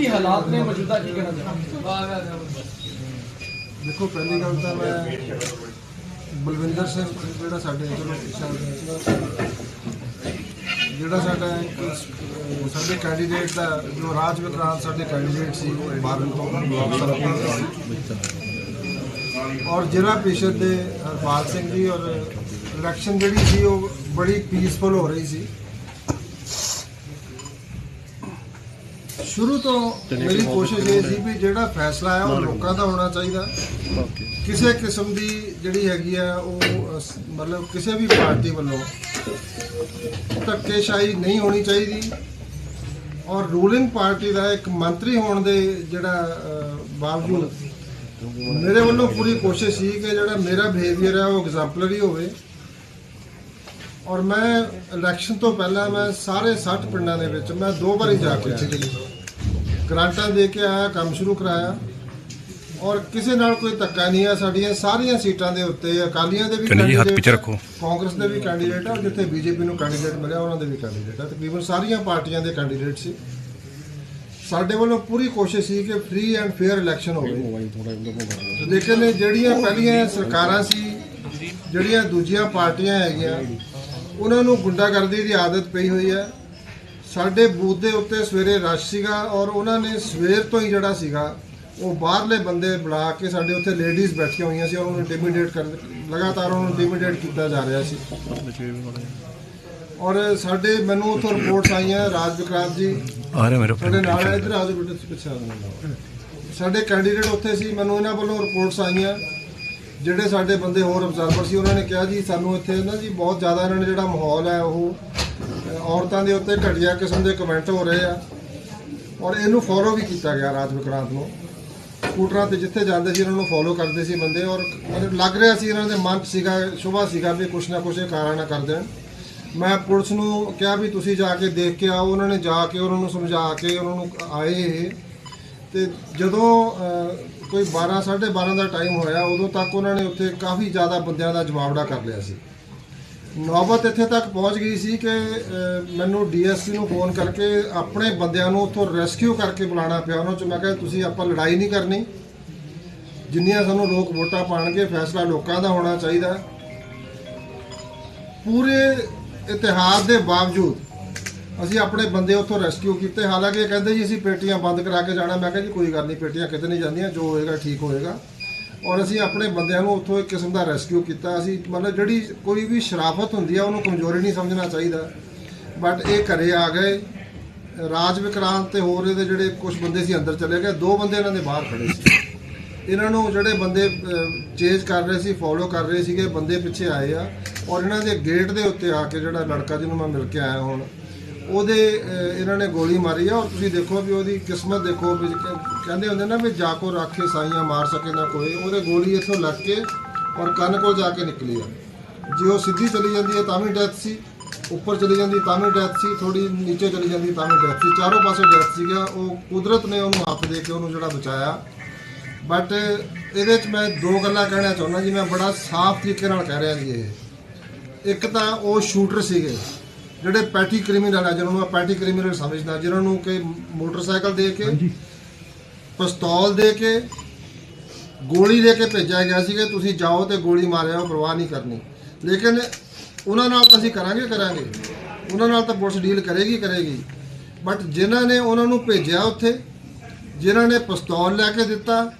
ਕੀ ਹਾਲਾਤ ਨੇ ਮੌਜੂਦਾ, ਕੀ ਕਹਿਣਾ ਚਾਹੁੰਦੇ ਦੇਖੋ, ਪਹਿਲੀ ਗੱਲ ਤਾਂ ਮੈਂ ਬਲਵਿੰਦਰ ਸਿੰਘ ਜਿਹੜਾ ਸਾਡੇ ਜਿਹੜਾ ਸਾਡਾ ਸਾਡੇ ਕੈਂਡੀਡੇਟ ਦਾ, ਜੋ ਰਾਜ ਵਿਕਰਾਂਤ ਸਾਡੇ ਕੈਂਡੀਡੇਟ ਸੀ, ਉਹ ਬਾਰਨ ਤੋਂ ਬਲਾਕ ਸਰਪੰਚ ਔਰ ਜ਼ਿਲ੍ਹਾ ਪ੍ਰੀਸ਼ਦ ਦੇ ਹਰਪਾਲ ਸਿੰਘ ਜੀ ਔਰ ਇਲੈਕਸ਼ਨ ਜਿਹੜੀ ਸੀ, ਉਹ ਬੜੀ ਪੀਸਫੁਲ ਹੋ ਰਹੀ ਸੀ। ਸ਼ੁਰੂ ਤੋਂ ਮੇਰੀ ਕੋਸ਼ਿਸ਼ ਇਹ ਸੀ ਵੀ ਜਿਹੜਾ ਫੈਸਲਾ ਹੈ ਉਹ ਲੋਕਾਂ ਦਾ ਹੋਣਾ ਚਾਹੀਦਾ। ਕਿਸੇ ਕਿਸਮ ਦੀ ਜਿਹੜੀ ਹੈਗੀ ਆ ਉਹ ਮਤਲਬ ਕਿਸੇ ਵੀ ਪਾਰਟੀ ਵੱਲੋਂ ਧੱਕੇਸ਼ਾਹੀ ਨਹੀਂ ਹੋਣੀ ਚਾਹੀਦੀ। ਔਰ ਰੂਲਿੰਗ ਪਾਰਟੀ ਦਾ ਇੱਕ ਮੰਤਰੀ ਹੋਣ ਦੇ ਜਿਹੜਾ ਬਾਵਜੂਦ ਮੇਰੇ ਵੱਲੋਂ ਪੂਰੀ ਕੋਸ਼ਿਸ਼ ਸੀ ਕਿ ਜਿਹੜਾ ਮੇਰਾ ਬਿਹੇਵੀਅਰ ਹੈ ਉਹ ਐਗਜ਼ਾਮਪਲਰੀ ਹੋਵੇ। ਔਰ ਮੈਂ ਇਲੈਕਸ਼ਨ ਤੋਂ ਪਹਿਲਾਂ ਮੈਂ ਸਾਰੇ 60 ਪਿੰਡਾਂ ਦੇ ਵਿੱਚ ਮੈਂ ਦੋ ਵਾਰੀ ਜਾ ਕੇ ਆਇਆ ਗ੍ਰਾਂਟਾਂ ਦੇ ਕੇ ਆਇਆ ਕੰਮ ਸ਼ੁਰੂ ਕਰਾਇਆ। ਔਰ ਕਿਸੇ ਨਾਲ ਕੋਈ ਧੱਕਾ ਨਹੀਂ ਆ ਸਾਡੀਆਂ ਸਾਰੀਆਂ ਸੀਟਾਂ ਦੇ ਉੱਤੇ ਅਕਾਲੀਆਂ ਦੇ ਵੀ ਜੀ, ਹੱਥ candidate ਪਿੱਛੇ ਰੱਖੋ। ਕਾਂਗਰਸ ਦੇ ਵੀ ਕੈਂਡੀਡੇਟ ਆ ਔਰ ਜਿੱਥੇ ਬੀਜੇਪੀ ਨੂੰ ਕੈਂਡੀਡੇਟ ਮਿਲਿਆ ਉਹਨਾਂ ਦੇ ਵੀ ਕੈਂਡੀਡੇਟ ਆ। ਤਕਰੀਬਨ ਸਾਰੀਆਂ ਪਾਰਟੀਆਂ ਦੇ ਕੈਂਡੀਡੇਟ ਸੀ। ਸਾਡੇ ਵੱਲੋਂ ਪੂਰੀ ਕੋਸ਼ਿਸ਼ ਸੀ ਕਿ ਫ੍ਰੀ ਐਂਡ ਫੇਅਰ ਇਲੈਕਸ਼ਨ ਹੋਵੇ। ਲੇਕਿਨ ਜਿਹੜੀਆਂ ਪਹਿਲੀਆਂ ਸਰਕਾਰਾਂ ਸੀ ਜਿਹੜੀਆਂ ਦੂਜੀਆਂ ਪਾਰਟੀਆਂ ਹੈਗੀਆਂ ਉਹਨਾਂ ਨੂੰ ਗੁੰਡਾਗਰਦੀ ਦੀ ਆਦਤ ਪਈ ਹੋਈ ਹੈ। ਸਾਡੇ ਬੂਥ ਦੇ ਉੱਤੇ ਸਵੇਰੇ ਰਸ਼ ਸੀਗਾ ਔਰ ਉਹਨਾਂ ਨੇ ਸਵੇਰ ਤੋਂ ਹੀ ਜਿਹੜਾ ਸੀਗਾ ਉਹ ਬਾਹਰਲੇ ਬੰਦੇ ਬੁਲਾ ਕੇ ਸਾਡੇ ਉੱਥੇ ਲੇਡੀਜ਼ ਬੈਠੀਆਂ ਹੋਈਆਂ ਸੀ ਔਰ ਉਹਨਾਂ ਨੂੰ ਇੰਟੀਮੀਡੇਟ ਕਰ ਲਗਾਤਾਰ ਉਹਨਾਂ ਨੂੰ ਇੰਟੀਮੀਡੇਟ ਕੀਤਾ ਜਾ ਰਿਹਾ ਸੀ। ਔਰ ਸਾਡੇ ਮੈਨੂੰ ਉੱਥੋਂ ਰਿਪੋਰਟਸ ਆਈਆਂ ਰਾਜ ਵਿਕਰਾਂਤ ਜੀ। ਆ ਰਿਹਾ ਮੇਰੇ ਸਾਡੇ ਨਾਲ ਇੱਧਰ ਆ ਜਾਓ ਬੇਟਾ ਪਿੱਛੇ ਆ ਜਾਓ। ਸਾਡੇ ਕੈਂਡੀਡੇਟ ਉੱਥੇ ਸੀ ਮੈਨੂੰ ਇਹਨਾਂ ਵੱਲੋਂ ਰਿਪੋਰਟਸ ਆਈਆਂ। ਜਿਹੜੇ ਸਾਡੇ ਬੰਦੇ ਹੋਰ ਅਬਜ਼ਰਵਰ ਸੀ, ਉਹਨਾਂ ਨੇ ਕਿਹਾ ਜੀ, ਸਾਨੂੰ ਇੱਥੇ ਨਾ ਜੀ ਬਹੁਤ ਜ਼ਿਆਦਾ ਇਹਨਾਂ ਨੇ ਜਿਹੜਾ ਮਾਹੌਲ ਹੈ, ਉਹ ਔਰਤਾਂ ਦੇ ਉੱਤੇ ਘਟੀਆ ਕਿਸਮ ਦੇ ਕਮੈਂਟ ਹੋ ਰਹੇ ਆ। ਔਰ ਇਹਨੂੰ ਫੋਲੋ ਵੀ ਕੀਤਾ ਗਿਆ ਰਾਜ ਵਿਕਰਾਂਤ ਨੂੰ। ਸਕੂਟਰਾਂ ਤੇ ਜਿੱਥੇ ਜਾਂਦੇ ਸੀ, ਇਹਨਾਂ ਨੂੰ ਫੋਲੋ ਕਰਦੇ ਸੀ ਬੰਦੇ। ਔਰ ਮਤਲਬ ਲੱਗ ਰਿਹਾ ਸੀ ਇਹਨਾਂ ਦੇ ਮਨ 'ਚ ਸੀਗਾ, ਸ਼ੁਭਾ ਸੀਗਾ ਵੀ ਕੁਛ ਨਾ ਕੁਛ ਇਹ ਕਾਰਨਾ ਕਰ ਦੇਣ ਮੈਂ ਪੁਲਿਸ ਨੂੰ ਕਿਹਾ ਵੀ ਤੁਸੀਂ ਜਾ ਕੇ ਦੇਖ ਕੇ ਆਓ, ਉਹਨਾਂ ਨੇ ਜਾ ਕੇ, ਉਹਨਾਂ ਨੂੰ ਸਮਝਾ ਕੇ, ਉਹਨਾਂ ਨੂੰ ਆਏ ਇਹ। ਤੇ ਜਦੋਂ ਕੋਈ 12 12:30 ਦਾ ਟਾਈਮ ਹੋਇਆ ਉਦੋਂ ਤੱਕ ਉਹਨਾਂ ਨੇ ਉੱਥੇ ਕਾਫੀ ਜ਼ਿਆਦਾ ਬੰਦਿਆਂ ਦਾ ਜਵਾਬੜਾ ਕਰ ਲਿਆ ਸੀ। ਨੌਬਤ ਇੱਥੇ ਤੱਕ ਪਹੁੰਚ ਗਈ ਸੀ ਕਿ ਅਹ, ਮੈਨੂੰ ਡੀਐਸਪੀ ਨੂੰ ਫੋਨ ਕਰਕੇ ਆਪਣੇ ਬੰਦਿਆਂ ਨੂੰ ਉੱਥੋਂ ਰੈਸਕਿਊ ਕਰਕੇ ਬੁਲਾਉਣਾ ਪਿਆ। ਉਹਨਾਂ ਚ ਮੈਂ ਕਿਹਾ ਤੁਸੀਂ ਆਪਾਂ ਲੜਾਈ ਨਹੀਂ ਕਰਨੀ। ਜਿੰਨੀਆਂ ਸਾਨੂੰ ਲੋਕ ਵੋਟਾਂ ਪਾਣਗੇ ਫੈਸਲਾ ਲੋਕਾਂ ਦਾ ਹੋਣਾ ਚਾਹੀਦਾ। ਪੂਰੇ ਇਤਿਹਾਸ ਦੇ ਬਾਵਜੂਦ ਅਸੀਂ ਆਪਣੇ ਬੰਦੇ ਉੱਥੋਂ ਰੈਸਕਿਊ ਕੀਤੇ। ਹਾਲਾਂਕਿ ਇਹ ਕਹਿੰਦੇ ਜੀ, ਅਸੀਂ ਪੇਟੀਆਂ ਬੰਦ ਕਰਾ ਕੇ ਜਾਣਾ। ਮੈਂ ਕਿਹਾ ਜੀ, ਕੋਈ ਗੱਲ ਨਹੀਂ, ਪੇਟੀਆਂ ਕਿਤੇ ਨਹੀਂ ਜਾਂਦੀਆਂ, ਜੋ ਹੋਏਗਾ, ਠੀਕ ਹੋਏਗਾ। ਔਰ ਅਸੀਂ ਆਪਣੇ ਬੰਦਿਆਂ ਨੂੰ ਉੱਥੋਂ ਇੱਕ ਕਿਸਮ ਦਾ ਰੈਸਕਿਊ ਕੀਤਾ। ਅਸੀਂ ਮਤਲਬ ਜਿਹੜੀ ਕੋਈ ਵੀ ਸ਼ਰਾਫਤ ਹੁੰਦੀ ਆ, ਉਹਨੂੰ ਕਮਜ਼ੋਰੀ ਨਹੀਂ ਸਮਝਣਾ ਚਾਹੀਦਾ। ਬਟ ਇਹ ਘਰੇ ਆ ਗਏ। ਰਾਜ ਵਿਕਰਾਂਤ ਤੇ ਹੋਰ ਇਹਦੇ ਜਿਹੜੇ ਕੁਝ ਬੰਦੇ ਸੀ, ਅੰਦਰ ਚਲੇ ਗਏ। ਦੋ ਬੰਦੇ ਇਹਨਾਂ ਦੇ ਬਾਹਰ ਖੜੇ ਸੀ। ਇਹਨਾਂ ਨੂੰ ਜਿਹੜੇ ਬੰਦੇ ਚੇਜ ਕਰ ਰਹੇ ਸੀ ਫੋਲੋ ਕਰ ਰਹੇ ਸੀਗੇ, ਬੰਦੇ ਪਿੱਛੇ ਆਏ ਆ। ਔਰ ਇਹਨਾਂ ਦੇ ਗੇਟ ਦੇ ਉੱਤੇ ਆ ਕੇ ਜਿਹੜਾ ਲੜਕਾ ਜਿਹਨੂੰ ਮੈਂ ਮਿਲ ਕੇ ਆਇਆ ਹੁਣ ਉਹਦੇ ਅਹ, ਇਹਨਾਂ ਨੇ ਗੋਲੀ ਮਾਰੀ ਆ ਔਰ ਤੁਸੀਂ ਦੇਖੋ ਵੀ ਉਹਦੀ ਕਿਸਮਤ ਦੇਖੋ ਵੀ ਕ- ਕਹਿੰਦੇ ਹੁੰਦੇ ਨਾ ਵੀ ਜਾ ਕੋ ਰਾਖੇ ਸਾਈਆਂ ਮਾਰ ਸਕੇ ਨਾ ਕੋਈ ਉਹਦੇ ਗੋਲੀ ਇੱਥੋਂ ਲੱਗ ਕੇ ਔਰ ਕੰਨ ਕੋਲ ਜਾ ਕੇ ਨਿਕਲੀ ਆ। ਜੇ ਉਹ ਸਿੱਧੀ ਚਲੀ ਜਾਂਦੀ ਹੈ ਤਾਂ ਵੀ ਡੈਥ ਸੀ ਉੱਪਰ ਚਲੀ ਜਾਂਦੀ ਤਾਂ ਵੀ ਡੈਥ ਸੀ ਥੋੜੀ ਨੀਚੇ ਚਲੀ ਜਾਂਦੀ ਤਾਂ ਵੀ ਡੈਥ ਸੀ ਚਾਰੋਂ ਪਾਸੇ ਡੈਥ ਸੀਗਾ ਉਹ ਕੁਦਰਤ ਨੇ ਉਹਨੂੰ ਹੱਥ ਦੇ ਕੇ ਉਹਨੂੰ ਜਿਹੜਾ ਬਚਾਇਆ। ਬਟ ਇਹਦੇ ਵਿੱਚ ਮੈਂ ਦੋ ਗੱਲਾਂ ਕਹਿਣਾ ਚਾਹੁੰਦਾ ਜੀ ਮੈਂ ਬੜਾ ਸਾਫ਼ ਤਰੀਕੇ ਨਾਲ ਕਹਿ ਰਿਹਾ ਜੀ ਇਹ। ਇੱਕ ਤਾਂ ਉਹ ਸ਼ੂਟਰ ਸੀਗੇ। ਜਿਹੜੇ ਪੈਟੀ ਕ੍ਰਿਮੀਨਲ ਆ ਜਿਹਨਾਂ ਨੂੰ ਮੈਂ ਪੈਟੀ ਕ੍ਰਿਮੀਨਲ ਸਮਝਦਾ ਜਿਨ੍ਹਾਂ ਨੂੰ ਕਿ ਮੋਟਰਸਾਈਕਲ ਦੇ ਕੇ ਪਿਸਤੌਲ ਦੇ ਕੇ ਗੋਲੀ ਦੇ ਕੇ ਭੇਜਿਆ ਗਿਆ ਸੀ ਕਿ ਤੁਸੀਂ ਜਾਓ ਤੇ ਗੋਲੀ ਮਾਰਿਓ ਪਰਵਾਹ ਨਹੀਂ ਕਰਨੀ। ਲੇਕਿਨ ਉਹਨਾਂ ਨਾਲ ਤਾਂ ਅਸੀਂ ਕਰਾਂਗੇ ਕਰਾਂਗੇ। ਉਹਨਾਂ ਨਾਲ ਤਾਂ ਪੁਲਿਸ ਡੀਲ ਕਰੇਗੀ ਕਰੇਗੀ। ਬਟ ਜਿਨ੍ਹਾਂ ਨੇ ਉਹਨਾਂ ਨੂੰ ਭੇਜਿਆ ਉੱਥੇ ਜਿਨ੍ਹਾਂ ਨੇ ਪਿਸਤੌਲ ਲੈ ਕੇ ਦਿੱਤਾ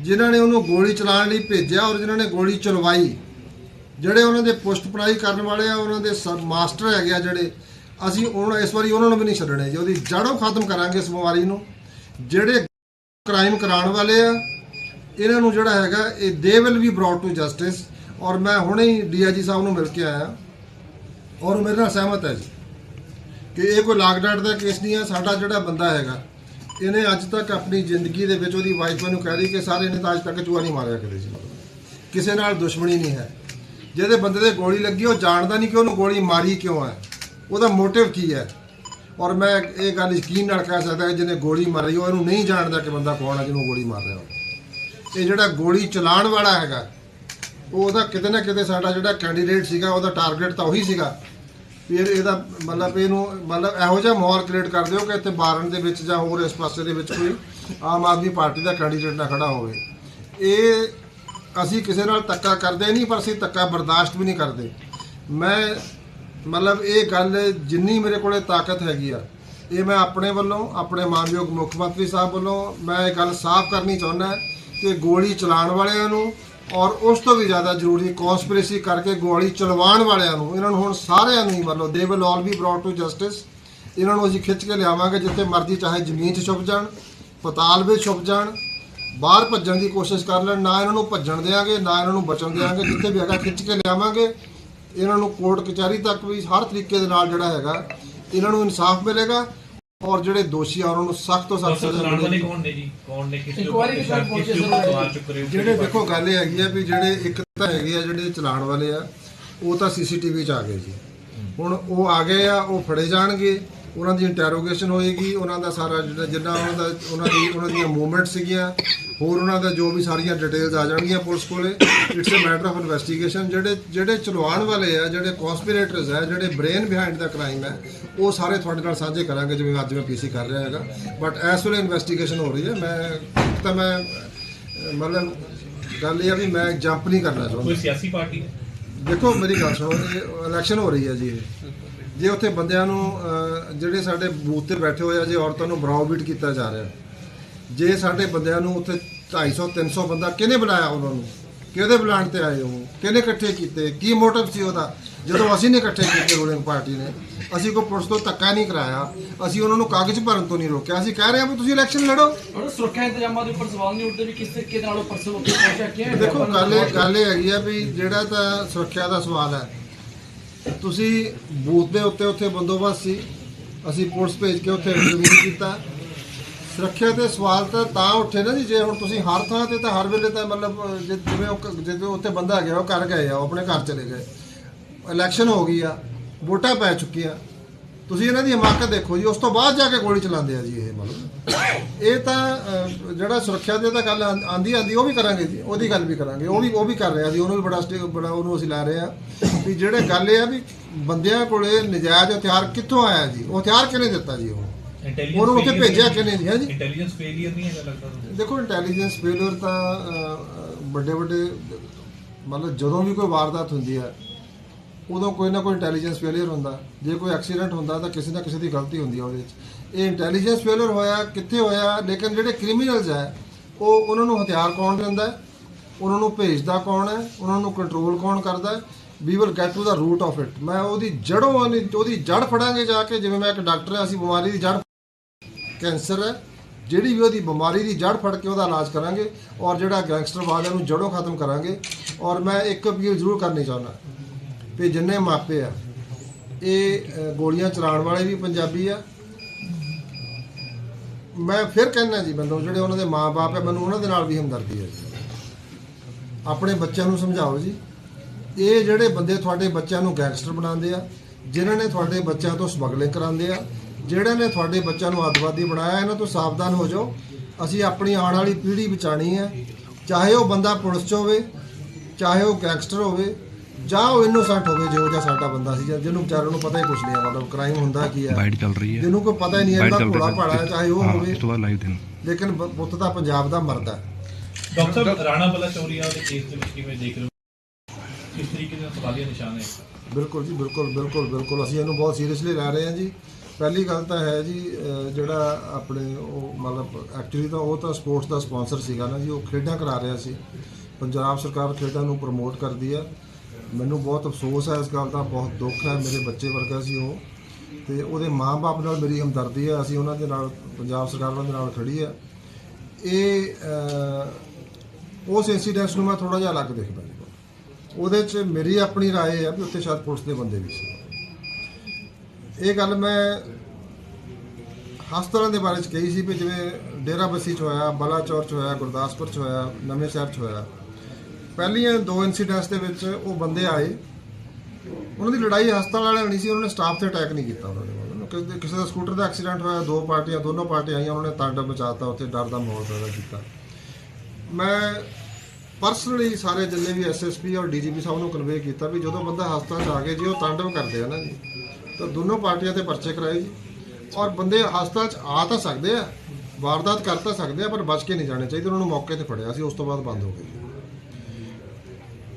ਜਿਨ੍ਹਾਂ ਨੇ ਉਹਨੂੰ ਗੋਲੀ ਚਲਾਉਣ ਲਈ ਭੇਜਿਆ ਔਰ ਜਿਨ੍ਹਾਂ ਨੇ ਗੋਲੀ ਚਲਵਾਈ ਜਿਹੜੇ ਉਹਨਾਂ ਦੇ ਪੁਸ਼ਟ ਪੜਾਈ ਕਰਨ ਵਾਲੇ ਆ, ਉਹਨਾਂ ਦੇ ਸਬ ਮਾਸਟਰ ਹੈਗੇ ਆ ਜਿਹੜੇ, ਅਸੀਂ ਉਹਨਾਂ, ਇਸ ਵਾਰੀ ਉਹਨਾਂ ਨੂੰ ਵੀ ਨਹੀਂ ਛੱਡਣੇ ਜੀ। ਉਹਦੀ ਜੜੋਂ ਖਤਮ ਕਰਾਂਗੇ ਇਸ ਬਿਮਾਰੀ ਨੂੰ। ਜਿਹੜੇ ਕ੍ਰਾਈਮ ਕਰਾਉਣ ਵਾਲੇ ਆ, ਇਹਨਾਂ ਨੂੰ ਜਿਹੜਾ ਹੈਗਾ, ਇਹ they will be brought to justice ਔਰ ਮੈਂ ਹੁਣੇ ਹੀ ਡੀਆਈਜੀ ਸਾਹਿਬ ਨੂੰ ਮਿਲ ਕੇ ਆਇਆ। ਔਰ ਮੇਰੇ ਨਾਲ ਸਹਿਮਤ ਹੈ ਜੀ। ਕਿ ਇਹ ਕੋਈ ਲਾਕਡਾਊਨ ਦਾ ਕੇਸ ਨਹੀਂ ਹੈ ਸਾਡਾ ਜਿਹੜਾ ਬੰਦਾ ਹੈਗਾ, ਇਹਨੇ ਅੱਜ ਤੱਕ ਆਪਣੀ ਜ਼ਿੰਦਗੀ ਦੇ ਵਿੱਚ ਉਹਦੀ ਵਾਈਫ ਨੂੰ ਕਹਿ ਰਹੀ ਕਿ ਸਾਰੇ ਨੇ ਤਾਂ ਅੱਜ ਤੱਕ ਚੂਹਾ ਨਹੀਂ ਮਾਰਿਆ ਕਦੇ ਜੀ। ਕਿਸੇ ਨਾਲ ਦੁਸ਼ਮਣੀ ਨਹੀਂ ਹੈ। ਜਿਹਦੇ ਬੰਦੇ ਦੇ ਗੋਲੀ ਲੱਗੀ, ਉਹ ਜਾਣਦਾ ਨਹੀਂ ਕਿ ਉਹਨੂੰ ਗੋਲੀ ਮਾਰੀ ਕਿਉਂ ਹੈ। ਉਹਦਾ ਮੋਟਿਵ ਕੀ ਹੈ? ਔਰ ਮੈਂ ਇਹ ਗੱਲ ਯਕੀਨ ਨਾਲ ਕਹਿ ਸਕਦਾ ਕਿ ਜਿਹਨੇ ਗੋਲੀ ਮਾਰੀ, ਉਹ ਇਹਨੂੰ ਨਹੀਂ ਜਾਣਦਾ ਕਿ ਬੰਦਾ ਕੌਣ ਹੈ, ਜਿਹਨੂੰ ਗੋਲੀ ਮਾਰ ਰਿਹਾ ਇਹ ਜਿਹੜਾ ਗੋਲੀ ਚਲਾਉਣ ਵਾਲਾ ਹੈਗਾ, ਉਹ ਉਹਦਾ ਕਿਤੇ ਨਾ ਕਿਤੇ ਸਾਡਾ ਜਿਹੜਾ ਕੈਂਡੀਡੇਟ ਸੀਗਾ, ਉਹਦਾ ਟਾਰਗੇਟ ਤਾਂ ਉਹੀ ਸੀਗਾ। ਫਿਰ ਇਹਦਾ ਮਤਲਬ ਇਹਨੂੰ ਮਤਲਬ ਇਹੋ ਜਿਹਾ ਮਾਹੌਲ ਕ੍ਰੀਏਟ ਕਰ ਦਿਓ ਕਿ ਇੱਥੇ ਬਾਰਨ ਦੇ ਵਿੱਚ ਜਾਂ ਹੋਰ ਇਸ ਪਾਸੇ ਦੇ ਵਿੱਚ ਕੋਈ ਆਮ ਆਦਮੀ ਪਾਰਟੀ ਦਾ ਕੈਂਡੀਡੇਟ ਨਾ ਖੜਾ ਹੋਵੇ। ਇਹ ਅਸੀਂ ਕਿਸੇ ਨਾਲ ਧੱਕਾ ਕਰਦੇ ਨਹੀਂ, ਪਰ ਅਸੀਂ ਧੱਕਾ ਬਰਦਾਸ਼ਤ ਵੀ ਨਹੀਂ ਕਰਦੇ। ਮੈਂ, ਮਤਲਬ ਇਹ ਗੱਲ ਜਿੰਨੀ ਮੇਰੇ ਕੋਲੇ ਤਾਕਤ ਹੈਗੀ ਆ, ਇਹ ਮੈਂ ਆਪਣੇ ਵੱਲੋਂ, ਆਪਣੇ ਮਾਨਯੋਗ ਮੁੱਖ ਮੰਤਰੀ ਸਾਹਿਬ ਵੱਲੋਂ ਮੈਂ ਇਹ ਗੱਲ ਸਾਫ਼ ਕਰਨੀ ਚਾਹੁੰਦਾ ਕਿ ਗੋਲੀ ਚਲਾਉਣ ਵਾਲਿਆਂ ਨੂੰ ਔਰ ਉਸ ਤੋਂ ਵੀ ਜ਼ਿਆਦਾ ਜ਼ਰੂਰੀ ਕਨਸਪੀਰੇਸੀ ਕਰਕੇ ਗੋਲੀ ਚਲਵਾਉਣ ਵਾਲਿਆਂ ਨੂੰ, ਇਹਨਾਂ ਨੂੰ ਹੁਣ ਸਾਰਿਆਂ ਨੂੰ ਹੀ ਮਤਲਬ they will all be brought to justice ਇਹਨਾਂ ਨੂੰ ਅਸੀਂ ਖਿੱਚ ਕੇ ਲਿਆਵਾਂਗੇ ਜਿੱਥੇ ਮਰਜ਼ੀ ਚਾਹੇ ਜ਼ਮੀਨ 'ਚ ਛੁਪ ਜਾਣ, ਪਤਾਲ ਵਿੱਚ ਛੁਪ ਜਾਣ ਬਾਹਰ ਭੱਜਣ ਦੀ ਕੋਸ਼ਿਸ਼ ਕਰ ਲੈਣ ਨਾ ਇਹਨਾਂ ਨੂੰ ਭੱਜਣ ਦੇਵਾਂਗੇ ਨਾ ਇਹਨਾਂ ਨੂੰ ਬਚਣ ਦੇਵਾਂਗੇ ਜਿੱਥੇ ਵੀ ਹੈਗਾ ਖਿੱਚ ਕੇ ਲਿਆਵਾਂਗੇ। ਇਹਨਾਂ ਨੂੰ ਕੋਰਟ ਕਚਹਿਰੀ ਤੱਕ ਵੀ ਹਰ ਤਰੀਕੇ ਦੇ ਨਾਲ ਜਿਹੜਾ ਹੈਗਾ ਇਹਨਾਂ ਨੂੰ ਇਨਸਾਫ ਮਿਲੇਗਾ ਔਰ ਜਿਹੜੇ ਦੋਸ਼ੀ ਆ ਉਹਨਾਂ ਨੂੰ ਸਖਤ ਤੋਂ ਸਖਤ ਸਜ਼ਾ ਮਿਲੇਗੀ। ਕੌਣ ਨੇ ਜੀ? ਕੌਣ ਨੇ? ਕਿਸ Inquiry ਕਿਸ ਪਹੁੰਚੇ ਸਰ? ਜਿਹੜੇ ਦੇਖੋ ਗੱਲ ਇਹ ਹੈਗੀ ਆ ਵੀ ਜਿਹੜੇ ਇੱਕ ਤਾਂ ਹੈਗੇ ਆ ਜਿਹੜੇ ਚਲਾਣ ਵਾਲੇ ਆ ਉਹ ਤਾਂ ਸੀਸੀਟੀਵੀ 'ਚ ਆ ਗਏ ਜੀ। ਹੁਣ ਉਹ ਆ ਗਏ ਆ ਉਹ ਫੜੇ ਜਾਣਗੇ। ਉਹਨਾਂ ਦੀ ਇੰਟਰੋਗੇਸ਼ਨ ਹੋਏਗੀ ਉਹਨਾਂ ਦਾ ਸਾਰਾ ਜਿਹੜਾ ਜਿੰਨਾ ਉਹਨਾਂ ਦਾ ਉਹਨਾਂ ਦੀ ਉਹਨਾਂ ਦੀਆਂ ਮੂਵਮੈਂਟ ਸੀਗੀਆਂ ਹੋਰ ਉਹਨਾਂ ਦਾ ਜੋ ਵੀ ਸਾਰੀਆਂ ਡਿਟੇਲਸ ਆ ਜਾਣਗੀਆਂ ਪੁਲਿਸ ਕੋਲੇ it's a matter of investigation ਜਿਹੜੇ ਜਿਹੜੇ ਚਲਵਾਣ ਵਾਲੇ ਆ ਜਿਹੜੇ ਕਨਸਪੀਰੇਟਰਸ ਆ ਜਿਹੜੇ ਬ੍ਰੇਨ ਬਿਹਾਈਂਡ ਦਾ ਕ੍ਰਾਈਮ ਹੈ ਉਹ ਸਾਰੇ ਤੁਹਾਡੇ ਨਾਲ ਸਾਂਝੇ ਕਰਾਂਗੇ ਜਿਵੇਂ ਅੱਜ ਮੈਂ ਪੀਸੀ ਕਰ ਰਿਹਾ ਹੈਗਾ। ਬਟ ਇਸ ਵੇਲੇ ਇਨਵੈਸਟੀਗੇਸ਼ਨ ਹੋ ਰਹੀ ਹੈ। ਮੈਂ ਤਾਂ ਮੈਂ ਮਤਲਬ ਗੱਲ ਇਹ ਆ ਵੀ ਮੈਂ ਜੰਪ ਨਹੀਂ ਕਰਨਾ ਚਾਹੁੰਦਾ। ਕੋਈ ਸਿਆਸੀ ਪਾਰਟੀ? ਦੇਖੋ ਮੇਰੀ ਗੱਲ ਸੁਣੋ ਇਲੈਕਸ਼ਨ ਹੋ ਰਹੀ ਹੈ ਜੀ ਇਹ। ਜੇ ਉੱਥੇ ਬੰਦਿਆਂ ਨੂੰ ਜਿਹੜੇ ਸਾਡੇ ਬੂਥ ਤੇ ਬੈਠੇ ਹੋਏ ਆ ਜੇ ਔਰਤਾਂ ਨੂੰ ਬਰਾਊਬਿਟ ਕੀਤਾ ਜਾ ਰਿਹਾ ਜੇ ਸਾਡੇ ਬੰਦਿਆਂ ਨੂੰ ਉੱਥੇ 250 300 ਬੰਦਾ ਕਿਹਨੇ ਬੁਲਾਇਆ ਉਹਨਾਂ ਨੂੰ? ਕਿਹਦੇ ਬੁਲਾਉਣ ਤੇ ਆਏ ਉਹ? ਕਿਹਨੇ ਇਕੱਠੇ ਕੀਤੇ? ਕੀ ਮੋਟਿਵ ਸੀ ਉਹਦਾ? ਜਦੋਂ ਅਸੀਂ ਨੇ ਇਕੱਠੇ ਕੀਤੇ ਰੂਲਿੰਗ ਪਾਰਟੀ ਨੇ ਅਸੀਂ ਕੋਈ ਪੁਲਿਸ ਤੋਂ ਧੱਕਾ ਨਹੀਂ ਕਰਾਇਆ ਅਸੀਂ ਉਹਨਾਂ ਨੂੰ ਕਾਗਜ਼ ਭਰਨ ਤੋਂ ਨਹੀਂ ਰੋਕਿਆ। ਅਸੀਂ ਕਹਿ ਰਹੇ ਹਾਂ ਵੀ ਤੁਸੀਂ ਇਲੈਕਸ਼ਨ ਲੜੋ। ਔਰ ਸੁਰੱਖਿਆ ਇੰਤਜ਼ਾਮਾਂ ਦੇ ਉੱਪਰ ਸਵਾਲ ਨਹੀਂ ਉੱਠਦੇ ਵੀ ਕਿਸ ਤਰੀਕੇ ਨਾਲ ਉਹ ਪਰਸਨ ਉੱਥੇ ਪਹੁੰਚਿਆ ਕਿਵੇਂ ਦੇਖੋ ਗੱਲ ਇਹ ਗੱਲ ਇਹ ਹੈਗੀ ਆ ਵੀ ਜਿਹੜਾ ਤਾਂ ਸੁਰੱਖਿਆ ਦਾ ਸਵਾਲ ਹੈ ਤੁਸੀਂ ਬੂਥ ਦੇ ਉੱਤੇ ਉੱਥੇ ਬੰਦੋਬਸਤ ਸੀ। ਅਸੀਂ ਪੁਲਿਸ ਭੇਜ ਕੇ ਉੱਥੇ ਇੰਟਰਵਿਊ ਕੀਤਾ। ਸੁਰੱਖਿਆ ਦੇ ਸਵਾਲ ਤਾਂ ਤਾਂ ਉੱਠੇ ਨਾ ਜੀ। ਜੇ ਹੁਣ ਤੁਸੀਂ ਹਰ ਥਾਂ ਤੇ ਤਾਂ ਹਰ ਵੇਲੇ ਤਾਂ ਮਤਲਬ, ਜੇ- ਜਿਵੇਂ ਉਹ ਕ- ਜਦੋਂ ਉੱਥੇ ਬੰਦਾ ਗਿਆ ਉਹ ਕਰ ਗਏ ਆ, ਉਹ ਆਪਣੇ ਘਰ ਚਲੇ ਗਏ। ਇਲੈਕਸ਼ਨ ਹੋ ਗਈ ਆ, ਵੋਟਾਂ ਪੈ ਚੁੱਕੀਆਂ। ਤੁਸੀਂ ਇਹਨਾਂ ਦੀ ਹਮਾਕਤ ਦੇਖੋ ਜੀ ਉਸ ਤੋਂ ਬਾਅਦ ਜਾ ਕੇ ਗੋਲੀ ਚਲਾਉਂਦੇ ਆ ਜੀ ਇਹ ਮਤਲਬ। ਇਹ ਤਾਂ ਜਿਹੜਾ ਸੁਰੱਖਿਆ ਦੇ ਤਾਂ ਗੱਲ ਆਂ- ਆਂਦੀ ਆਂਦੀ ਉਹ ਵੀ ਕਰਾਂਗੇ ਜੀ ਉਹਦੀ ਗੱਲ ਵੀ ਕਰਾਂਗੇ ਉਹ ਵੀ ਉਹ ਵੀ ਕਰ ਰਿਹਾ ਜੀ ਉਹਨੂੰ ਵੀ ਬੜਾ ਬੜਾ ਉਹਨੂੰ ਅਸੀਂ ਲਾ ਰਹੇ ਆ। ਵੀ ਜਿਹੜੇ ਗੱਲ ਇਹ ਆ ਵੀ ਬੰਦਿਆਂ ਕੋਲੇ ਨਜਾਇਜ਼ ਹਥਿਆਰ ਕਿੱਥੋਂ ਆਇਆ ਜੀ ਉਹ ਹਥਿਆਰ ਕਿਹਨੇ ਦਿੱਤਾ ਜੀ ਉਹ? ਉਹਨੂੰ ਉੱਥੇ ਭੇਜਿਆ ਕਿਹਨੇ ਜੀ ਹੈ ਜੀ? ਇੰਟੈਲੀਜੈਂਸ ਫੇਲਿਅਰ ਨਹੀਂ ਹੈਗਾ ਲੱਗਦਾ? ਦੇਖੋ ਇੰਟੈਲੀਜੈਂਸ ਫੇਲਿਅਰ ਤਾਂ ਵੱਡੇ ਵੱਡੇ ਮਤਲਬ ਜਦੋਂ ਵੀ ਕੋਈ ਵਾਰਦਾਤ ਹੁੰਦੀ ਹੈ ਉਦੋਂ ਕੋਈ ਨਾ ਕੋਈ ਇੰਟੈਲੀਜੈਂਸ ਫੇਲਿਅਰ ਹੁੰਦਾ। ਜੇ ਕੋਈ ਐਕਸੀਡੈਂਟ ਹੁੰਦਾ ਤਾਂ ਕਿਸੇ ਨਾ ਕਿਸੇ ਦੀ ਗਲਤੀ ਹੁੰਦੀ ਹੈ ਉਹਦੇ ਵਿੱਚ। ਇਹ ਇੰਟੈਲੀਜੈਂਸ ਫੇਲਿਅਰ ਹੋਇਆ, ਕਿੱਥੇ ਹੋਇਆ, ਲੇਕਿਨ ਜਿਹੜੇ ਕ੍ਰਿਮੀਨਲਸ ਹੈ ਉਹ ਉਹਨਾਂ ਨੂੰ ਹਥਿਆਰ ਕੌਣ ਦਿੰਦਾ ਹੈ? ਉਹਨਾਂ ਨੂੰ ਭੇਜਦਾ ਕੌਣ ਹੈ? ਉਹਨਾਂ ਨੂੰ ਕੰਟਰੋਲ ਕੌਣ ਕਰਦਾ ਹੈ? We will get to the root of it ਮੈਂ ਉਹਦੀ ਜੜੋਂ ਉਹਦੀ ਜੜ ਫੜਾਂਗੇ ਜਾ ਕੇ, ਜਿਵੇਂ ਮੈਂ ਇੱਕ ਡਾਕਟਰ ਹਾਂ, ਅਸੀਂ ਬਿਮਾਰੀ ਦੀ ਜੜ ਕੈਂਸਰ ਹੈ। ਜਿਹੜੀ ਵੀ ਉਹਦੀ ਬਿਮਾਰੀ ਦੀ ਜੜ ਫੜ ਕੇ ਉਹਦਾ ਇਲਾਜ ਕਰਾਂਗੇ ਔਰ ਜਿਹੜਾ ਗੈਂਗਸਟਰਵਾਦ ਹੈ ਉਹਨੂੰ ਜੜੋਂ ਖਤਮ ਕਰਾਂਗੇ। ਔਰ ਮੈਂ ਇੱਕ ਅਪੀਲ ਜ਼ਰੂਰ ਕਰਨੀ ਚਾਹੁੰਦਾ। ਵੀ ਜਿੰਨੇ ਮਾਪੇ ਆ, ਇਹ ਗੋਲੀਆਂ ਚਲਾਉਣ ਵਾਲੇ ਵੀ ਪੰਜਾਬੀ ਆ। ਮੈਂ ਫਿਰ ਕਹਿੰਦਾ ਜੀ, ਮੈਨੂੰ ਜਿਹੜੇ ਉਹਨਾਂ ਦੇ ਮਾਪੇ ਆ, ਮੈਨੂੰ ਉਹਨਾਂ ਦੇ ਨਾਲ ਵੀ ਹਮਦਰਦੀ ਹੈ ਆਪਣੇ ਬੱਚਿਆਂ ਨੂੰ ਸਮਝਾਓ ਜੀ। ਇਹ ਜਿਹੜੇ ਬੰਦੇ ਤੁਹਾਡੇ ਬੱਚਿਆਂ ਨੂੰ ਗੈਂਗਸਟਰ ਬਣਾਉਂਦੇ ਆ, ਜਿਨ੍ਹਾਂ ਨੇ ਤੁਹਾਡੇ ਬੱਚਿਆਂ ਤੋਂ ਸਮਗਲਿੰਗ ਕਰਾਉਂਦੇ ਆ ਜਿਹੜੇ ਨੇ ਤੁਹਾਡੇ ਬੱਚਿਆਂ ਨੂੰ ਅੱਤਵਾਦੀ ਬਣਾਇਆ, ਇਹਨਾਂ ਤੋਂ ਸਾਵਧਾਨ ਹੋ ਜਾਓ। ਅਸੀਂ ਆਪਣੀ ਆਉਣ ਵਾਲੀ ਪੀੜ੍ਹੀ ਬਚਾਣੀ ਹੈ ਚਾਹੇ ਉਹ ਬੰਦਾ ਪੁਲਿਸ 'ਚ ਹੋਵੇ, ਚਾਹੇ ਉਹ ਗੈਂਗਸਟਰ ਹੋਵੇ ਜਾਂ ਉਹ ਇਨੋਸੈਂਟ ਹੋਵੇ ਜਿਹੋ ਜਿਹਾ ਸਾਡਾ ਬੰਦਾ ਸੀ ਜਾਂ ਜਿਹਨੂੰ ਵਿਚਾਰੇ ਨੂੰ ਪਤਾ ਹੀ ਕੁਛ ਨਹੀਂ ਮਤਲਬ ਕ੍ਰਾਈਮ ਹੁੰਦਾ ਕੀ ਹੈ ਬਾਈਟ ਚੱਲ ਰਹੀ ਹੈ ਜਿਹਨੂੰ ਕੋਈ ਪਤਾ ਹੀ ਨਹੀਂ ਇਹਦਾ ਰਹੀ ਭਾਲਾ ਹੈ ਚਾਹੇ ਉਹ ਹੋਵੇ। ਇਸ ਤੋਂ ਬਾਅਦ ਲਾਈਵ ਦੇਣ ਲੇਕਿਨ ਪੁੱਤ ਦਾ ਪੰਜਾਬ ਦਾ ਮਰਦਾ ਹੈ ਡਾਕਟਰ ਸਾਹਿਬ ਰਾਣਾ ਬਲਾ ਚੌਰੀਆ ਦੇ ਕੇਸ ਦੇ ਵਿੱਚ ਕਿਵੇਂ ਦੇਖ ਰਹੇ ਹੋ? ਕਿਸ ਤਰੀਕੇ ਨਾਲ ਸਵਾਲੀਆ ਨਿਸ਼ਾਨ ਹੈ? ਬਿਲਕੁਲ ਜੀ ਬਿਲਕੁਲ ਬਿਲਕੁਲ ਬਿਲਕੁਲ। ਅਸੀਂ ਇਹਨੂੰ ਬਹੁਤ ਸੀਰੀਅਸਲੀ ਲੈ ਰਹੇ ਹਾਂ ਜੀ। ਪਹਿਲੀ ਗੱਲ ਤਾਂ ਹੈ ਜੀ ਜਿਹੜਾ ਆਪਣੇ ਉਹ ਮਤਲਬ ਐਕਚੁਅਲੀ ਤਾਂ ਉਹ ਤਾਂ ਸਪੋਰਟਸ ਦਾ ਸਪਾਂਸਰ ਸੀਗਾ ਨਾ ਜੀ। ਉਹ ਖੇਡਾਂ ਕਰਾ ਰਿਹਾ ਸੀ। ਪੰਜਾਬ ਸਰਕਾਰ ਖੇਡਾਂ ਨੂੰ ਪ੍ਰਮੋਟ ਕਰਦੀ ਹੈ ਮੈਨੂੰ ਬਹੁਤ ਅਫਸੋਸ ਹੈ ਇਸ ਗੱਲ ਦਾ ਬਹੁਤ ਦੁੱਖ ਹੈ ਮੇਰੇ ਬੱਚੇ ਵਰਗਾ ਸੀ ਉਹ ਤੇ ਉਹਦੇ ਮਾਪੇ ਨਾਲ ਮੇਰੀ ਹਮਦਰਦੀ ਹੈ ਅਸੀਂ ਉਹਨਾਂ ਦੇ ਨਾਲ ਪੰਜਾਬ ਸਰਕਾਰ ਉਹਨਾਂ ਦੇ ਨਾਲ ਖੜੀ ਹੈ ਇਹ ਅਹ, ਉਸ ਇਨਸੀਡੈਂਟ ਨੂੰ ਮੈਂ ਥੋੜਾ ਜਿਹਾ ਅਲੱਗ ਦੇਖਦਾ ਜੀ ਉਹਦੇ 'ਚ ਮੇਰੀ ਆਪਣੀ رائے ਹੈ ਵੀ ਉੱਥੇ ਸ਼ਾਇਦ ਪੁਲਿਸ ਦੇ ਬੰਦੇ ਵੀ ਸੀ ਇਹ ਗੱਲ ਮੈਂ ਹਸਪਤਾਲਾਂ ਦੇ ਬਾਰੇ 'ਚ ਕਹੀ ਸੀ ਵੀ ਜਿਵੇਂ ਡੇਰਾ ਬੱਸੀ 'ਚ ਹੋਇਆ ਬਲਾਚੌਰ 'ਚ ਹੋਇਆ ਗੁਰਦਾਸਪੁਰ 'ਚ ਹੋਇਆ ਨਵੇਂ ਸ਼ਹਿਰ 'ਚ ਹੋਇਆ ਪਹਿਲੀਆਂ ਦੋ ਇਨਸੀਡੈਂਟਸ ਦੇ ਵਿੱਚ ਉਹ ਬੰਦੇ ਆਏ। ਉਹਨਾਂ ਦੀ ਲੜਾਈ ਹਸਪਤਾਲ ਵਾਲਿਆਂ ਨਾਲ ਨਹੀਂ ਸੀ, ਉਹਨਾਂ ਨੇ ਸਟਾਫ ਤੇ ਅਟੈਕ ਨਹੀਂ ਕੀਤਾ ਉਹਨਾਂ ਨੇ ਮਤਲਬ ਕਿਸੇ ਕਿਸੇ ਦਾ ਸਕੂਟਰ ਦਾ ਐਕਸੀਡੈਂਟ ਹੋਇਆ, ਦੋ ਪਾਰਟੀਆਂ, ਦੋਨੋਂ ਪਾਰਟੀਆਂ ਆਈਆਂ, ਉਹਨਾਂ ਨੇ ਤਾਂਡਾ ਬਚਾਤਾ, ਉੱਥੇ ਡਰ ਦਾ ਮਾਹੌਲ ਪੈਦਾ ਕੀਤਾ। ਮੈਂ ਪਰਸਨਲੀ ਸਾਰੇ ਜਿੰਨੇ ਵੀ ਐਸਐਸਪੀ ਔਰ ਡੀਜੀਪੀ ਸਾਹਿਬ ਨੂੰ ਕਨਵੇ ਕੀਤਾ ਵੀ ਜਦੋਂ ਬੰਦਾ ਹਸਪਤਾਲ 'ਚ ਆ ਕੇ ਜੀ ਉਹ ਤਾਂਡਵ ਕਰਦੇ ਆ ਨਾ ਜੀ, ਤਾਂ ਦੋਨੋਂ ਪਾਰਟੀਆਂ ਤੇ ਪਰਚੇ ਕਰਾਏ ਜੀ। ਔਰ ਬੰਦੇ ਹਸਪਤਾਲ 'ਚ ਆ ਤਾਂ ਸਕਦੇ ਆ, ਵਾਰਦਾਤ ਕਰ ਤਾਂ ਸਕਦੇ ਆ, ਪਰ ਬਚ ਕੇ ਨਹੀਂ ਜਾਣੇ ਚਾਹੀਦੇ, ਉਹਨਾਂ ਨੂੰ ਮੌਕੇ ਤੇ ਫੜਿਆ ਸੀ, ਉਸ ਤੋਂ ਬਾਅਦ ਬੰਦ ਹੋ ਗਈ।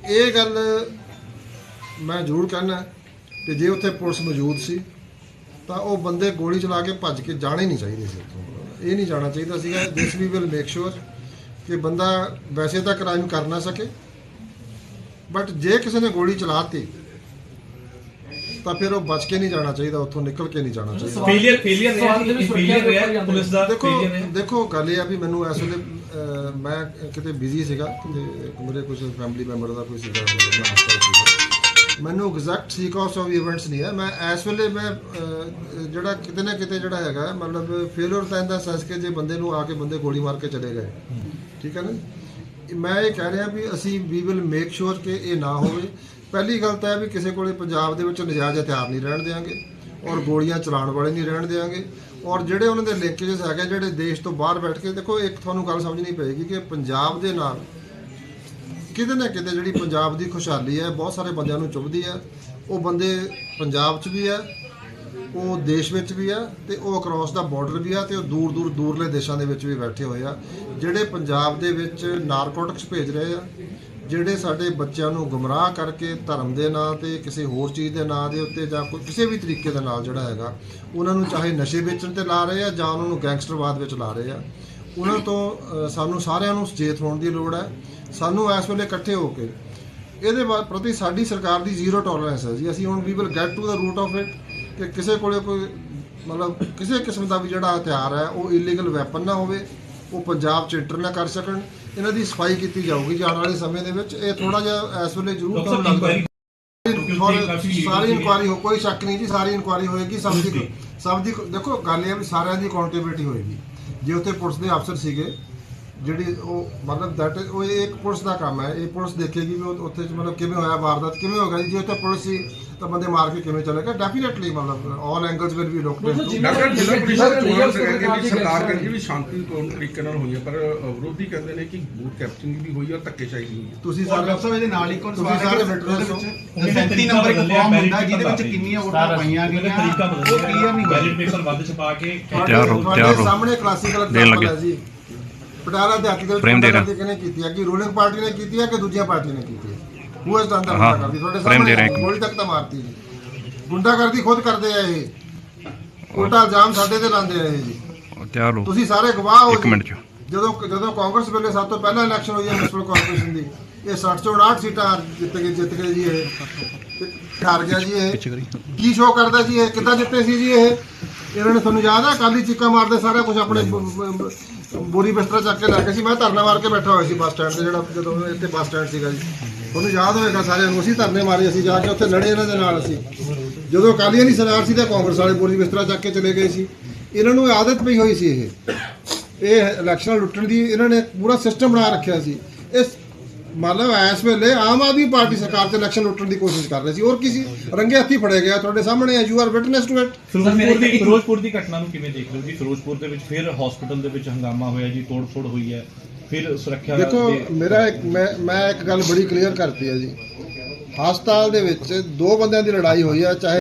ਇਹ ਗੱਲ ਮੈਂ ਜ਼ਰੂਰ ਕਹਿਣਾ ਕਿ ਜੇ ਉੱਥੇ ਪੁਲਿਸ ਮੌਜੂਦ ਸੀ ਤਾਂ ਉਹ ਬੰਦੇ ਗੋਲੀ ਚਲਾ ਕੇ ਭੱਜ ਕੇ ਜਾਣੇ ਹੀ ਨਹੀਂ ਚਾਹੀਦੇ ਸੀ ਉੱਥੋਂ। ਇਹ ਨਹੀਂ ਜਾਣਾ ਚਾਹੀਦਾ ਸੀਗਾ। ਦਿਸ ਵੀ ਵਿਲ ਮੇਕ ਸ਼ੋਰ ਕਿ ਬੰਦਾ ਵੈਸੇ ਤਾਂ ਕ੍ਰਾਈਮ ਕਰ ਨਾ ਸਕੇ ਬਟ ਜੇ ਕਿਸੇ ਨੇ ਗੋਲੀ ਚਲਾਤੀ ਤਾਂ ਫਿਰ ਉਹ ਬਚ ਕੇ ਨਹੀਂ ਜਾਣਾ ਚਾਹੀਦਾ ਉੱਥੋਂ ਨਿਕਲ ਕੇ ਨਹੀਂ ਜਾਣਾ ਚਾਹੀਦਾ। ਫੇਲਿਅਰ ਫੇਲਿਅਰ ਸਵਾਲ ਦੇ ਵਿੱਚ ਫੇਲਿਅਰ ਦੇ ਪੁਲਿਸ ਦਾ ਦੇਖੋ ਦੇਖੋ ਗੱਲ ਇਹ ਆ ਵੀ ਮੈਨੂੰ ਇਸ ਵੇਲੇ ਮੈਂ ਕਿਤੇ ਬਿਜ਼ੀ ਸੀਗਾ ਤੇ ਮੇਰੇ ਕੁਝ ਫੈਮਿਲੀ ਮੈਂਬਰ ਦਾ ਕੋਈ ਸੀਗਾ, ਮੈਂ ਹਸਪਤਾਲ ਸੀਗਾ। ਮੈਨੂੰ ਐਗਜ਼ੈਕਟ ਸੀਕੁਐਂਸ ਆਫ ਇਵੈਂਟਸ ਨਹੀਂ ਹੈ। ਮੈਂ ਇਸ ਵੇਲੇ ਮੈਂ ਜਿਹੜਾ ਕਿਤੇ ਨਾ ਕਿਤੇ ਜਿਹੜਾ ਹੈਗਾ, ਮਤਲਬ ਫੇਲਿਅਰ ਤਾਂ ਇਹਦਾ ਸੈਂਸ ਕਿ ਜੇ ਬੰਦੇ ਨੂੰ ਆ ਕੇ ਬੰਦੇ ਗੋਲੀ ਮਾਰ ਕੇ ਚਲੇ ਗਏ। ਠੀਕ ਹੈ ਨਾ? ਮੈਂ ਇਹ ਕਹਿ ਰਿਹਾ ਵੀ ਅਸੀਂ ਵੀ ਵਿਲ ਮੇਕ ਸ਼ੋਰ ਕਿ ਇਹ ਨਾ ਹੋਵੇ। ਪਹਿਲੀ ਗੱਲ ਤਾਂ ਹੈ ਵੀ ਕਿਸੇ ਕੋਲੇ ਪੰਜਾਬ ਦੇ ਵਿੱਚ ਨਜਾਇਜ਼ ਹਥਿਆਰ ਨਹੀਂ ਰਹਿਣ ਦੇਵਾਂਗੇ ਔਰ ਗੋਲੀਆਂ ਚਲਾਉਣ ਵਾਲੇ ਨਹੀਂ ਰਹਿਣ ਦੇਵਾਂਗੇ ਔਰ ਜਿਹੜੇ ਉਹਨਾਂ ਦੇ ਲਿੰਕੇजेस ਹੈਗੇ ਜਿਹੜੇ ਦੇਸ਼ ਤੋਂ ਬਾਹਰ ਬੈਠ ਕੇ, ਦੇਖੋ, ਇੱਕ ਤੁਹਾਨੂੰ ਗੱਲ ਸਮਝਣੀ ਪਏਗੀ ਕਿ ਪੰਜਾਬ ਦੇ ਨਾਲ ਕਿਤੇ ਨਾ ਕਿਤੇ ਜਿਹੜੀ ਪੰਜਾਬ ਦੀ ਖੁਸ਼ਹਾਲੀ ਹੈ, ਬਹੁਤ ਸਾਰੇ ਬੰਦਿਆਂ ਨੂੰ ਚੁੱਭਦੀ ਹੈ। ਉਹ ਬੰਦੇ ਪੰਜਾਬ 'ਚ ਵੀ ਹੈ, ਉਹ ਦੇਸ਼ ਵਿੱਚ ਵੀ ਆ ਤੇ ਉਹ ਅਕ੍ਰੋਸ ਦਾ ਬਾਰਡਰ ਵੀ ਆ ਤੇ ਉਹ ਦੂਰ ਦੂਰ, ਦੂਰਲੇ ਦੇਸ਼ਾਂ ਦੇ ਵਿੱਚ ਵੀ ਬੈਠੇ ਹੋਏ ਆ। ਜਿਹੜੇ ਪੰਜਾਬ ਦੇ ਵਿੱਚ ਨਾਰਕੋਟਿਕਸ ਭੇਜ ਰਹੇ ਆ ਜਿਹੜੇ ਸਾਡੇ ਬੱਚਿਆਂ ਨੂੰ ਗੁੰਮਰਾਹ ਕਰਕੇ ਧਰਮ ਦੇ ਨਾਂ ਤੇ ਕਿਸੇ ਹੋਰ ਚੀਜ਼ ਦੇ ਨਾਂ ਦੇ ਉੱਤੇ ਜਾਂ ਕੋਈ ਕਿਸੇ ਵੀ ਤਰੀਕੇ ਦੇ ਨਾਲ ਜਿਹੜਾ ਹੈਗਾ, ਉਹਨਾਂ ਨੂੰ ਚਾਹੇ ਨਸ਼ੇ ਵੇਚਣ ਤੇ ਲਾ ਰਹੇ ਆ ਜਾਂ ਉਹਨਾਂ ਨੂੰ ਗੈਂਗਸਟਰਵਾਦ ਵਿੱਚ ਲਾ ਰਹੇ ਆ, ਉਹਨਾਂ ਤੋਂ ਸਾਨੂੰ ਸਾਰਿਆਂ ਨੂੰ ਸੁਚੇਤ ਹੋਣ ਦੀ ਲੋੜ ਹੈ। ਸਾਨੂੰ ਇਸ ਵੇਲੇ ਇਕੱਠੇ ਹੋ ਕੇ ਇਹਦੇ ਬਾ- ਪ੍ਰਤੀ ਸਾਡੀ ਸਰਕਾਰ ਦੀ ਜ਼ੀਰੋ ਟੋਲਰੈਂਸ ਹੈ ਜੀ। ਅਸੀਂ ਹੁਣ we will get to the root of it ਕਿ ਕਿਸੇ ਕੋਲੇ ਕੋਈ ਮਤਲਬ ਕਿਸੇ ਕਿਸਮ ਦਾ ਵੀ ਜਿਹੜਾ ਹਥਿਆਰ ਹੈ, ਉਹ ਇਲੀਗਲ ਵੈਪਨ ਨਾ ਹੋਵੇ, ਉਹ ਪੰਜਾਬ 'ਚ ਇੰਟਰ ਨਾ ਕਰ ਸਕਣ। ਇਹਨਾਂ ਦੀ ਸਫ਼ਾਈ ਕੀਤੀ ਜਾਊਗੀ ਜਾਣ ਵਾਲੇ ਸਮੇਂ ਦੇ ਵਿੱਚ। ਇਹ ਥੋੜਾ ਜਿਹਾ ਇਸ ਵੇਲੇ ਜ਼ਰੂਰ ਲੱਗਦਾ ਔਰ ਸਾਰੀ ਇਨਕੁਆਰੀ ਹੋ। ਕੋਈ ਸ਼ੱਕ ਨਹੀਂ ਜੀ ਸਾਰੀ ਇਨਕੁਆਰੀ ਹੋਏਗੀ ਸਭ ਦੀ ਸਭ ਦੀ ਦੇਖੋ ਗੱਲ ਇਹ ਵੀ ਸਾਰਿਆਂ ਦੀ ਅਕਾਊਂਟੇਬਿਲਟੀ ਹੋਏਗੀ। ਜੇ ਉੱਥੇ ਪੁਲਿਸ ਦੇ ਅਫਸਰ ਸੀਗੇ ਜਿਹੜੀ ਉਹ ਮਤਲਬ ਦੈਟ ਉਹ ਇੱਕ ਪੁਲਿਸ ਦਾ ਕੰਮ ਹੈ ਇਹ ਪੁਲਿਸ ਦੇਖੇਗੀ ਵੀ ਉੱਥੇ ਮਤਲਬ ਕਿਵੇਂ ਹੋਇਆ ਵਾਰਦਾਤ ਕਿਵੇਂ ਹੋ ਗਿਆ ਜੀ ਜੇ ਉੱਥੇ ਪੁਲਿਸ ਸੀ ਤਾਂ ਬੰਦੇ ਮਾਰ ਕੇ ਕਿਵੇਂ ਚਲੇ ਗਏ? ਡੈਫੀਨਿਟਲੀ ਮਤਲਬ all angles will be locked ਜਿਵੇਂ- ਡਾਕਟਰ ਜ਼ਿਲ੍ਹਾ ਪੁਲਿਸ ਦਾ ਚੋਣ legal ਕਹਿੰਦੀ ਸਰਕਾਰ ਵੀ ਦੀ ਸਰਕਾਰ ਕਹਿੰਦੀ ਵੀ ਸ਼ਾਂਤੀਪੂਰਨ ਤਰੀਕੇ ਨਾਲ ਹੋਈ ਹੈ ਪਰ ਵਿਰੋਧੀ ਕਹਿੰਦੇ ਨੇ ਕਿ ਬੂਥ ਕੈਪਚਰਿੰਗ ਵੀ ਹੋਈ ਔਰ ਧੱਕੇਸ਼ਾਹੀ ਵੀ ਹੋਈ ਤੁਸੀਂ ਸਾਰੇ ਸਾਹਿਬ ਇਹਦੇ ਨਾਲ ਹੀ ਕੋਲ ਤੁਸੀਂ ਸਵਾਲ ਹੈ? ਸਾਰੇ ਹੋ। ਉਹਦੇ ਵਿੱਚ 37 ਨੰਬਰ ਇੱਕ ਫਾਰਮ ਹੁੰਦਾ ਜਿਹਦੇ ਵਿੱਚ ਕਿੰਨੀਆਂ ਵੋਟਾਂ ਪਾਈਆਂ ਗਈਆਂ ਤਰੀਕਾ ਉਹ ਬਦਲਿਆ ਕਲੀਅਰ ਨਹੀਂ ਬੈਲਟ ਪੇਪਰ ਵੱਧ ਛਪਾ ਕੇ ਤਿਆਰ ਹੋ, ਤਿਆਰ ਹੋ। ਸਾਹਮਣੇ ਕਲਾਸੀਕਲ ਦੇਣ ਐਗਜ਼ਾਮਪਲ ਲੱਗੇ। ਹੈ ਜੀ। ਪਟਿਆਲਾ ਦੇ ਹੱਥ ਦੇ ਦੇ। ਕਿਹਨੇ ਕੀਤੀ ਹੈ? ਕਿ ਰੂਲਿੰਗ ਪਾਰਟੀ ਨੇ ਕੀਤੀ ਹੈ ਕਿ ਦੂਜੀਆਂ ਪਾਰਟੀ ਨੇ ਕੀਤੀ ਹੈ? ਡਨ ਦਾ ਕਰਦੀ ਤੁਹਾਡੇ frame ਦੇ ਸਾਹਮਣੇ। ਗੋਲੀ ਤੱਕ ਤਾਂ ਮਾਰਤੀ ਜੀ। ਗੁੰਡਾਗਰਦੀ ਖੁਦ ਕਰਦੇ ਆ ਇਹ। ਉਲਟਾ ਇਲਜ਼ਾਮ ਸਾਡੇ ਤੇ ਲਾਉਂਦੇ ਆ ਇਹ ਜੀ। ਉਹ ਤਿਆਰ ਹੋ। ਤੁਸੀਂ ਸਾਰੇ ਗਵਾਹ ਹੋ ਇੱਕ ਜੀ। ਮਿੰਟ ਚ। ਜਦੋਂ ਜਦੋਂ ਕਾਂਗਰਸ ਵੇਲੇ ਸਭ ਤੋਂ ਪਹਿਲਾਂ ਇਲੈਕਸ਼ਨ ਹੋਈ ਹੈ ਮਿਊਨਿਸਪਲ ਕਾਰਪੋਰੇਸ਼ਨ ਦੀ ਇਹ 60 ਚੋਂ 59 ਸੀਟਾਂ ਜਿੱਤ ਕੇ ਜਿੱਤ ਗਏ ਜੀ ਇਹ। ਤੇ ਹਾਰ ਗਿਆ ਜੀ ਇਹ। ਕੀ ਸ਼ੋਅ ਕਰਦਾ ਜੀ ਇਹ? ਕਿੱਦਾਂ ਜਿੱਤੇ ਸੀ ਜੀ ਇਹ? ਇਹਨਾਂ ਨੇ ਤੁਹਾਨੂੰ ਯਾਦ ਹੈ ਕਾਲੀ ਚੀਕਾਂ ਮਾਰਦੇ ਸਾਰਾ ਕੁਝ ਆਪਣੇ ਬ- ਬ- ਬ- ਬੋਰੀ ਬਿਸਤਰਾ ਚੱਕ ਕੇ ਲੈ ਕੇ ਸੀ। ਮੈਂ ਧਰਨਾ ਮਾਰ ਕੇ ਬੈਠਾ ਹੋਇਆ ਸੀ ਬੱਸ ਸਟੈਂਡ ਤੇ ਜਿਹੜਾ ਜਦੋਂ ਇੱਥੇ ਬੱਸ ਸਟੈਂਡ ਸੀਗਾ ਜੀ। ਤੁਹਾਨੂੰ ਯਾਦ ਹੋਏਗਾ ਸਾਰਿਆਂ ਨੂੰ ਅਸੀਂ ਧਰਨੇ ਮਾਰੇ ਅਸੀਂ ਜਾ ਕੇ ਉੱਥੇ ਲੜੇ ਇਹਨਾਂ ਦੇ ਨਾਲ ਅਸੀਂ। ਜਦੋਂ ਅਕਾਲੀਆਂ ਦੀ ਸਰਕਾਰ ਸੀ ਤੇ ਕਾਂਗਰਸ ਵਾਲੇ ਬੋਰੀ ਬਿਸਤਰਾ ਚੱਕ ਕੇ ਚਲੇ ਗਏ ਸੀ। ਇਹਨਾਂ ਨੂੰ ਆਦਤ ਪਈ ਹੋਈ ਸੀ ਇਹ। ਇਹ ਇਲੈਕਸ਼ਨ ਲੁੱਟਣ ਦੀ ਇਹਨਾਂ ਨੇ ਪੂਰਾ ਸਿਸਟਮ ਬਣਾ ਰੱਖਿਆ ਸੀ। ਇਸ ਮਤਲਬ ਇਸ ਵੇਲੇ ਆਮ ਆਦਮੀ ਪਾਰਟੀ ਸਰਕਾਰ ਤੇ ਇਲੈਕਸ਼ਨ ਲੁੱਟਣ ਦੀ ਕੋਸ਼ਿਸ਼ ਕਰ ਰਹੀ ਸੀ। ਔਰ ਕਿਸੇ ਰੰਗੇ ਹੱਥੀ ਫੜਿਆ ਗਿਆ ਤੁਹਾਡੇ ਸਾਹਮਣੇ you are witness to it Firozpur ਦੀ ਫਿਰੋਜ਼ਪੁਰ ਦੀ ਘਟਨਾ ਨੂੰ ਕਿਵੇਂ ਦੇਖ ਰਹੇ ਹੋ ਜੀ? ਫਿਰੋਜ਼ਪੁਰ ਦੇ ਵਿੱਚ ਫਿਰ ਹਸਪੀਟਲ ਦੇ ਵਿੱਚ ਹੰਗਾਮਾ ਹੋਇਆ ਜੀ ਤੋੜ-ਫੋੜ ਹੋਈ ਹੈ। ਫਿਰ ਸੁਰੱਖਿਆ ਦੇਖੋ, ਮੇਰਾ ਇੱਕ ਮੈਂ ਮੈਂ ਇੱਕ ਗੱਲ ਬੜੀ ਕਲੀਅਰ ਕਰਤੀ ਹੈ ਜੀ। ਹਸਪਤਾਲ ਦੇ ਵਿੱਚ ਦੋ ਬੰਦਿਆਂ ਦੀ ਲੜਾਈ ਹੋਈ ਹੈ ਚਾਹੇ